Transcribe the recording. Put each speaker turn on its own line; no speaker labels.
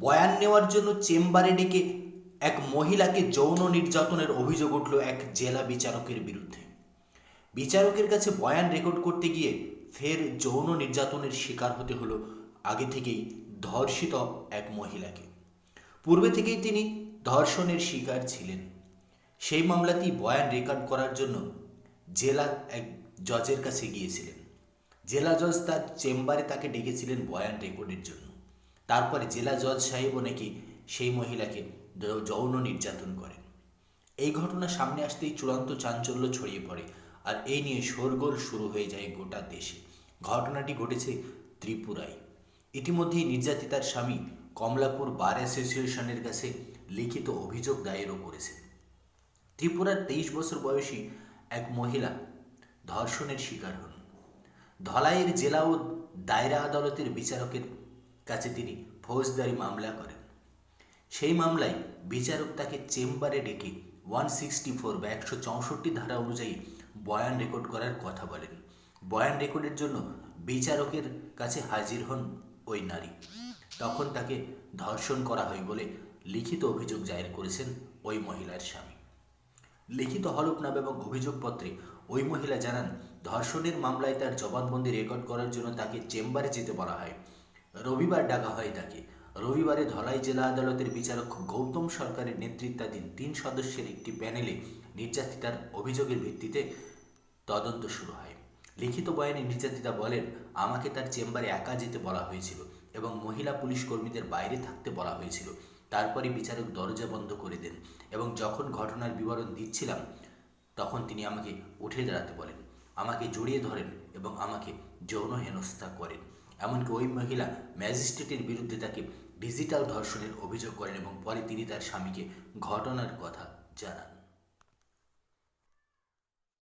বয়ান নেওয়ার জন্য চেম্বারে ডেকে এক মহিলাকে যৌন নির্যাতনের অভিযোগ উঠল এক জেলা বিচারকের বিরুদ্ধে। বিচারকের কাছে বয়ান রেকর্ড করতে গিয়ে ফের যৌন নির্যাতনের শিকার হতে হলো আগে থেকেই ধর্ষিত এক মহিলাকে। পূর্বে থেকেই তিনি ধর্ষণের শিকার ছিলেন। সেই মামলাতেই বয়ান রেকর্ড করার জন্য জেলা এক জজের কাছে গিয়েছিলেন। জেলা জজ তার চেম্বারে তাকে ডেকেছিলেন বয়ান রেকর্ডের জন্য। তারপরে জেলা জজ সাহেবও নাকি সেই মহিলাকে যৌন নির্যাতন করেন। এই ঘটনা সামনে আসতেই চূড়ান্ত চাঞ্চল্য ছড়িয়ে পড়ে আর এই নিয়ে শোরগোল শুরু হয়ে যায় গোটা দেশে। ঘটনাটি ঘটেছে ত্রিপুরায়। ইতিমধ্যেই নির্যাতিতার স্বামী কমলাপুর বার অ্যাসোসিয়েশনের কাছে লিখিত অভিযোগ দায়েরও করেছেন। ত্রিপুরার তেইশ বছর বয়সী এক মহিলা ধর্ষণের শিকার হন। ধলাইয়ের জেলা ও দায়রা আদালতের বিচারকের কাছে তিনি ফৌজদারি মামলা করেন। সেই মামলায় বিচারক তাকে চেম্বারে ডেকে ওয়ান সিক্সটি ফোর বা একশো চৌষট্টি ধারা অনুযায়ী বয়ান রেকর্ড করার কথা বলেন। বয়ান রেকর্ডের জন্য বিচারকের কাছে হাজির হন ওই নারী। তখন তাকে ধর্ষণ করা হয় বলে লিখিত অভিযোগ জাহির করেছেন ওই মহিলার স্বামী। লিখিত হলফনামা এবং অভিযোগপত্রে ওই মহিলা জানান, ধর্ষণের মামলায় তার জবানবন্দি রেকর্ড করার জন্য তাকে চেম্বারে যেতে বলা হয়। রবিবার ডাকা হয় তাকে। রবিবারে ধলাই জেলা আদালতের বিচারক গৌতম সরকারের নেতৃত্বাধীন তিন সদস্যের একটি প্যানেলে নির্যাতিতার অভিযোগের ভিত্তিতে তদন্ত শুরু হয়। লিখিত বয়ানে নির্যাতিতা বলেন, আমাকে তার চেম্বারে একা যেতে বলা হয়েছিল এবং মহিলা পুলিশ কর্মীদের বাইরে থাকতে বলা হয়েছিল। তারপরে বিচারক দরজা বন্ধ করে দেন এবং যখন ঘটনার বিবরণ দিচ্ছিলাম, তখন তিনি আমাকে উঠে দাঁড়াতে বলেন। আমাকে জড়িয়ে ধরেন এবং আমাকে যৌন হেনস্থা করেন। এমনকি ওই মহিলা ম্যাজিস্ট্রেটের বিরুদ্ধে তাকে ডিজিটাল ধর্ষণের অভিযোগ করেন এবং পরে তিনি তার স্বামীকে ঘটনার কথা জানান।